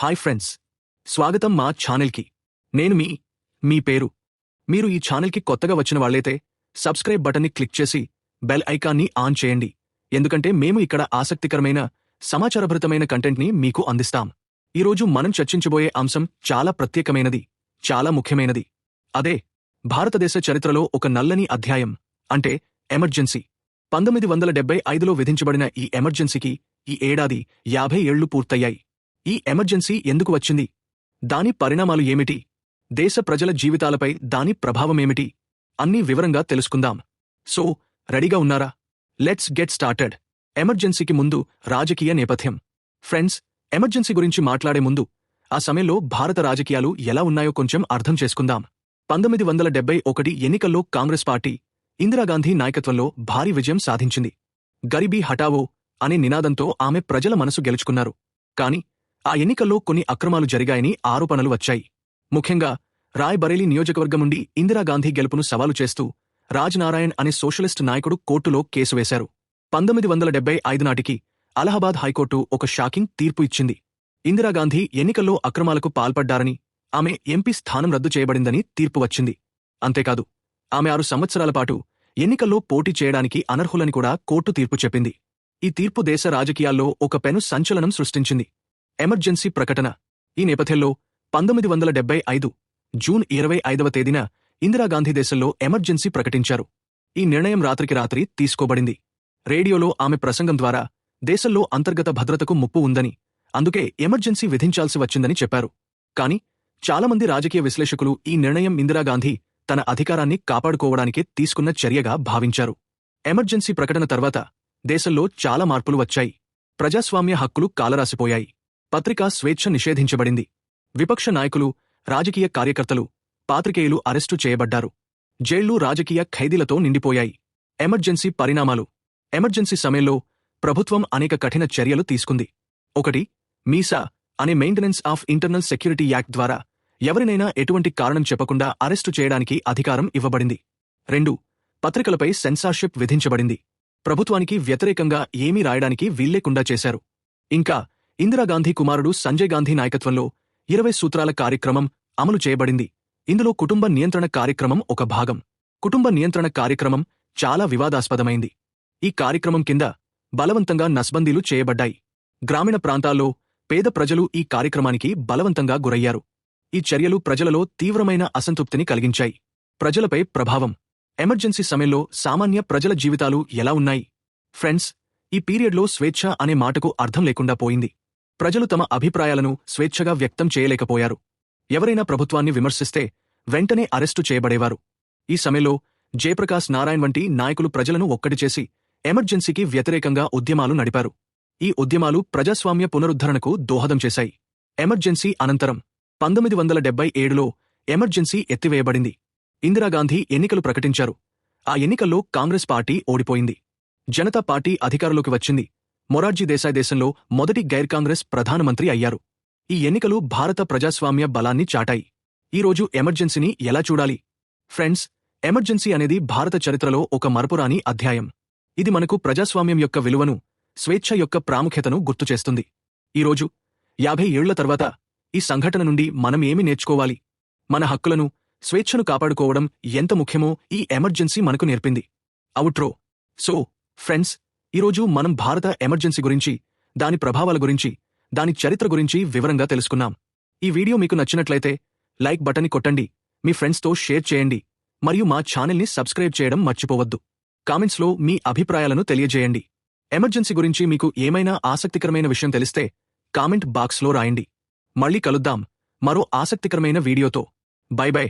Hi friends. స్వాగతం మా ఛానల్కి. నేను మీ మీ పేరు. మీరు ఈ ఛానల్కి కొత్తగా వచ్చిన వాళ్ళైతే సబ్స్క్రైబ్ బటన్ని క్లిక్ చేసి బెల్ ఐకాన్ని ఆన్ చేయండి. ఎందుకంటే మేము ఇక్కడ ఆసక్తికరమైన సమాచారభరితమైన కంటెంట్ని మీకు అందిస్తాం. ఈరోజు మనం చర్చించబోయే అంశం చాలా ప్రత్యేకమైనది చాలా ముఖ్యమైనది. అదే భారతదేశ చరిత్రలో ఒక నల్లని అధ్యాయం అంటే ఎమర్జెన్సీ. పంతొమ్మిది వందల డెబ్బై ఐదులో విధించబడిన ఈ ఎమర్జెన్సీకి ఈ ఏడాది యాభై ఏళ్ళు పూర్తయ్యాయి. ఈ ఎమర్జెన్సీ ఎందుకు వచ్చింది? దాని పరిణామాలు ఏమిటి? దేశ ప్రజల జీవితాలపై దాని ప్రభావమేమిటి? అన్నీ వివరంగా తెలుసుకుందాం. సో రెడీగా ఉన్నారా? Let's get started. ఎమర్జెన్సీకి ముందు రాజకీయ నేపథ్యం. ఫ్రెండ్స్ ఎమర్జెన్సీ గురించి మాట్లాడే ముందు ఆ సమయంలో భారత రాజకీయాలు ఎలా ఉన్నాయో కొంచెం అర్థం చేసుకుందాం. పంతొమ్మిది వందల డెబ్బై ఒకటి ఎన్నికల్లో కాంగ్రెస్ పార్టీ ఇందిరాగాంధీ నాయకత్వంలో భారీ విజయం సాధించింది. గరీబీ హటావో అనే నినాదంతో ఆమె ప్రజల మనసు గెలుచుకున్నారు. కాని ఆ ఎన్నికల్లో కొన్ని అక్రమాలు జరిగాయని ఆరోపణలు వచ్చాయి. ముఖ్యంగా రాయ్ బరేలీ నియోజకవర్గం నుండి ఇందిరాగాంధీ గెలుపును సవాలు చేస్తూ రాజ్నారాయణ్ అనే సోషలిస్ట్ నాయకుడు కోర్టులో కేసు వేశారు. పంతొమ్మిది వందల డెబ్బై ఐదు నాటికి అలహాబాద్ హైకోర్టు ఒక షాకింగ్ తీర్పు ఇచ్చింది. ఇందిరాగాంధీ ఎన్నికల్లో అక్రమాలకు పాల్పడ్డారని ఆమె ఎంపీ స్థానం రద్దు చేయబడిందని తీర్పు వచ్చింది. అంతేకాదు ఆమె ఆరు సంవత్సరాల పాటు ఎన్నికల్లో పోటీ చేయడానికి అనర్హులని కూడా కోర్టు తీర్పు చెప్పింది. ఈ తీర్పు దేశ రాజకీయాల్లో ఒక పెను సంచలనం సృష్టించింది. ఎమర్జెన్సీ ప్రకటన. ఈ నేపథ్యంలో పంతొమ్మిది వందల డెబ్బై ఐదు జూన్ ఇరవై ఐదవ తేదీన ఇందిరాగాంధీ దేశంలో ఎమర్జెన్సీ ప్రకటించారు. ఈ నిర్ణయం రాత్రికి రాత్రి తీసుకోబడింది. రేడియోలో ఆమె ప్రసంగం ద్వారా దేశంలో అంతర్గత భద్రతకు ముప్పు ఉందని అందుకే ఎమర్జెన్సీ విధించాల్సి వచ్చిందని చెప్పారు. కాని చాలామంది రాజకీయ విశ్లేషకులు ఈ నిర్ణయం ఇందిరాగాంధీ తన అధికారాన్ని కాపాడుకోవడానికే తీసుకున్న చర్యగా భావించారు. ఎమర్జెన్సీ ప్రకటన తర్వాత దేశంలో చాలా మార్పులు వచ్చాయి. ప్రజాస్వామ్య హక్కులు కాలరాసిపోయాయి. పత్రికా స్వేచ్ఛ నిషేధించబడింది. విపక్ష నాయకులు రాజకీయ కార్యకర్తలు పాత్రికేయులు అరెస్టు చేయబడ్డారు. జైళ్ళు రాజకీయ ఖైదీలతో నిండిపోయాయి. ఎమర్జెన్సీ పరిణామాలు. ఎమర్జెన్సీ సమయంలో ప్రభుత్వం అనేక కఠిన చర్యలు తీసుకుంది. ఒకటి మీసా అనే maintenance of internal security act ద్వారా ఎవరినైనా ఎటువంటి కారణం చెప్పకుండా అరెస్టు చేయడానికి అధికారం ఇవ్వబడింది. రెండు పత్రికలపై సెన్సార్షిప్ విధించబడింది. ప్రభుత్వానికి వ్యతిరేకంగా ఏమీ రాయడానికి వీల్లేకుండా చేశారు. ఇంకా ఇందిరాగాంధీ కుమారుడు సంజయ్ గాంధీ నాయకత్వంలో ఇరవై సూత్రాల కార్యక్రమం అమలు చేయబడింది. ఇందులో కుటుంబ నియంత్రణ కార్యక్రమం ఒక భాగం. కుటుంబ నియంత్రణ కార్యక్రమం చాలా వివాదాస్పదమైంది. ఈ కార్యక్రమం కింద బలవంతంగా నస్బందీలు చేయబడ్డాయి. గ్రామీణ ప్రాంతాల్లో పేద ప్రజలు ఈ కార్యక్రమానికి బలవంతంగా గురయ్యారు. ఈ చర్యలు ప్రజలలో తీవ్రమైన అసంతృప్తిని కలిగించాయి. ప్రజలపై ప్రభావం. ఎమర్జెన్సీ సమయంలో సామాన్య ప్రజల జీవితాలు ఎలా ఉన్నాయి? ఫ్రెండ్స్ ఈ పీరియడ్లో స్వేచ్ఛ అనే మాటకు అర్థం లేకుండా పోయింది. ప్రజలు తమ అభిప్రాయాలను స్వేచ్ఛగా వ్యక్తం చేయలేకపోయారు. ఎవరైనా ప్రభుత్వాన్ని విమర్శిస్తే వెంటనే అరెస్టు చేయబడేవారు. ఈ సమయంలో జయప్రకాశ్ నారాయణ్ వంటి నాయకులు ప్రజలను ఒక్కటి చేసి ఎమర్జెన్సీకి వ్యతిరేకంగా ఉద్యమాలు నడిపారు. ఈ ఉద్యమాలు ప్రజాస్వామ్య పునరుద్ధరణకు దోహదం చేశాయి. ఎమర్జెన్సీ అనంతరం పంతొమ్మిది వందల డెబ్బై ఏడులో ఎమర్జెన్సీ ఎత్తివేయబడింది. ఇందిరాగాంధీ ఎన్నికలు ప్రకటించారు. ఆ ఎన్నికల్లో కాంగ్రెస్ పార్టీ ఓడిపోయింది. జనతా పార్టీ అధికారంలోకి వచ్చింది. మొరార్జీ దేశాయ్ దేశంలో మొదటి గైర్ కాంగ్రెస్ ప్రధానమంత్రి అయ్యారు. ఈ ఎన్నికలు భారత ప్రజాస్వామ్య బలాన్ని చాటాయి. ఈరోజు ఎమర్జెన్సీని ఎలా చూడాలి? ఫ్రెండ్స్ ఎమర్జెన్సీ అనేది భారత చరిత్రలో ఒక మరపురాని అధ్యాయం. ఇది మనకు ప్రజాస్వామ్యం యొక్క విలువను స్వేచ్ఛ యొక్క ప్రాముఖ్యతను గుర్తుచేస్తుంది. ఈరోజు యాభై ఏళ్ళ తర్వాత ఈ సంఘటన నుండి మనం ఏమి నేర్చుకోవాలి? మన హక్కులను స్వేచ్ఛను కాపాడుకోవడం ఎంత ముఖ్యమో ఈ ఎమర్జెన్సీ మనకు నేర్పింది. అవుట్రో. సో ఫ్రెండ్స్ ఈరోజు మనం భారత ఎమర్జెన్సీ గురించి దాని ప్రభావాల గురించి దాని చరిత్ర గురించి వివరంగా తెలుసుకున్నాం ఈ వీడియో మీకు నచ్చినట్లయితే లైక్ బటన్ని కొట్టండి మీ ఫ్రెండ్స్తో షేర్ చేయండి మరియు మా ఛానల్ని సబ్స్క్రైబ్ చేయడం మర్చిపోవద్దు. కామెంట్స్లో మీ అభిప్రాయాలను తెలియజేయండి. ఎమర్జెన్సీ గురించి మీకు ఏమైనా ఆసక్తికరమైన విషయం తెలిస్తే కామెంట్ బాక్స్లో రాయండి. మళ్ళీ కలుద్దాం మరో ఆసక్తికరమైన వీడియోతో. Bye bye.